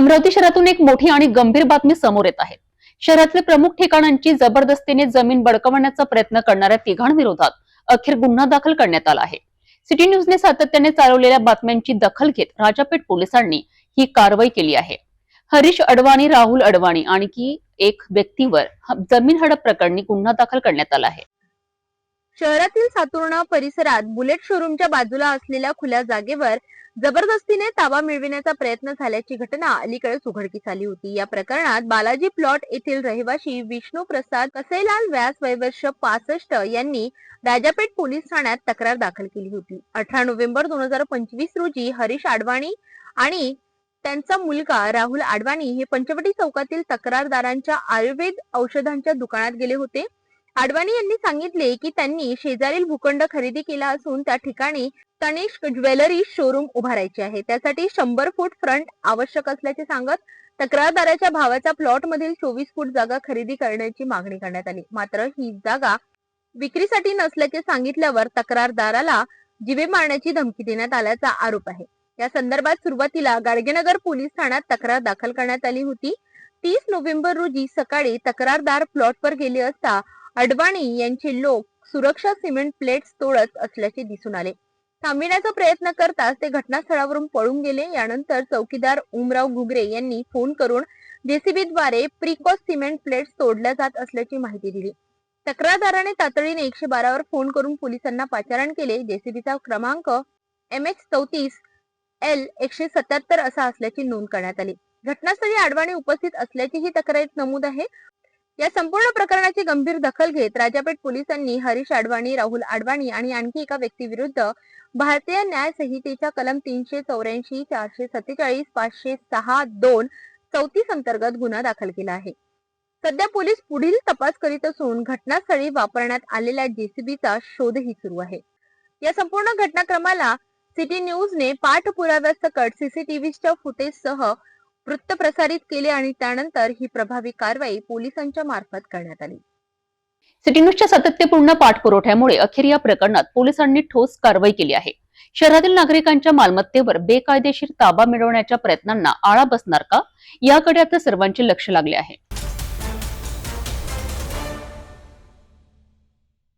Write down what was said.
अमरावती शहरातून एक मोठी आणि गंभीर बातमी समोर येत आहे. शहरातल्या प्रमुख ठिकाणांची जबरदस्तीने जमीन बडकवण्याचा प्रयत्न करणाऱ्या तिघांविरोधात अखेर गुन्हा दाखल करण्यात आला आहे. सिटी न्यूजने सातत्याने चालवलेल्या बातम्यांची दखल घेत राजापेठ पोलिसांनी ही कारवाई केली आहे. हरीश अडवाणी राहुल अडवाणी आणखी एक व्यक्तीवर जमीन हडप प्रकरणी गुन्हा दाखल करण्यात आला आहे. शहरातील सातुर्णा परिसरात बुलेट शोरूमच्या बाजूला असलेल्या खुल्या जागेवर जबरदस्तीने ताबा मिळविण्याचा प्रयत्न झाल्याची घटना अलीकडेच उघडकीस आली होती. या प्रकरणात बालाजी प्लॉट येथील रहिवासी विष्णू प्रसाद कसेलाल व्यास वयवर्ष पासष्ट यांनी राजापेठ पोलीस ठाण्यात तक्रार दाखल केली होती. अठरा नोव्हेंबर दोन हजार पंचवीस रोजी हरीश आडवाणी आणि त्यांचा मुलगा राहुल आडवाणी हे पंचवटी चौकातील तक्रारदारांच्या आयुर्वेद औषधांच्या दुकानात गेले होते. आडवाणी यांनी सांगितले की त्यांनी शेजारील भूखंड खरेदी केला असून त्या ठिकाणी तनिष्क ज्वेलरी शोरूम उभारायचे आहे. त्यासाठी शंभर फूट फ्रंट आवश्यक असल्याचे सांगत तक्रारदाराच्या भावाच्या प्लॉट मधील चोवीस फूट जागा खरेदी करण्याची मागणी करण्यात आली. मात्र ही जागा विक्रीसाठी नसल्याचे सांगितल्यावर तक्रारदाराला जिवे मारण्याची धमकी देण्यात आल्याचा आरोप आहे. या संदर्भात सुरुवातीला गाडगेनगर पोलीस ठाण्यात तक्रार दाखल करण्यात आली होती. तीस नोव्हेंबर रोजी सकाळी तक्रारदार प्लॉटवर गेले असता अडवाणी यांचे लोक सुरक्षा सिमेंट प्लेट्स तोडत असल्याचे दिसून आले. थांबविण्याचा प्रयत्न करताच ते घटनास्थळावरून पळून गेले. यानंतर चौकीदार उमराव घुगरे यांनी फोन करून जेसीबीद्वारे प्रिकॉस सिमेंट प्लेट्स तोडल्या जात असल्याची माहिती दिली. तक्रारदाराने तातडीने एकशे बारावर फोन करून पोलिसांना पाचारण केले. जेसीबीचा क्रमांक एम एच चौतीस एल एकशे सत्याहत्तर असा असल्याची नोंद करण्यात आली. घटनास्थळी आडवाणी उपस्थित असल्याचीही तक्रारीत नमूद आहे. या संपूर्ण प्रकरणाची गंभीर दखल घेत राजापेठ पोलिसांनी हरीश आडवाणी राहुल आडवाणी आणि आणखी एका व्यक्तीविरुद्ध भारतीय न्याय संहितेच्या कलम तीनशे चौऱ्याऐंशी चारशे सत्तेचाळीस पाचशे सहा दोन चौतीस अंतर्गत गुन्हा दाखल केला आहे. सध्या पोलीस पुढील तपास करीत असून घटनास्थळी वापरण्यात आलेल्या जेसीबीचा शोधही सुरू आहे. या संपूर्ण घटनाक्रमाला सिटी न्यूजने पाठपुराव्यासकट सीसीटीव्हीच्या फुटेजसह वृत्त प्रसारित केले आणि त्यानंतर ही प्रभावी कारवाई पोलिसांच्या मार्फत करण्यात आली. सिटी न्यूजच्या सातत्यपूर्ण पाठपुरवठ्यामुळे अखेर या प्रकरणात पोलिसांनी ठोस कारवाई केली आहे. शहरातील नागरिकांच्या मालमत्तेवर बेकायदेशीर ताबा मिळवण्याच्या प्रयत्नांना आळा बसणार का? याकडे आता सर्वांचे लक्ष लागले आहे.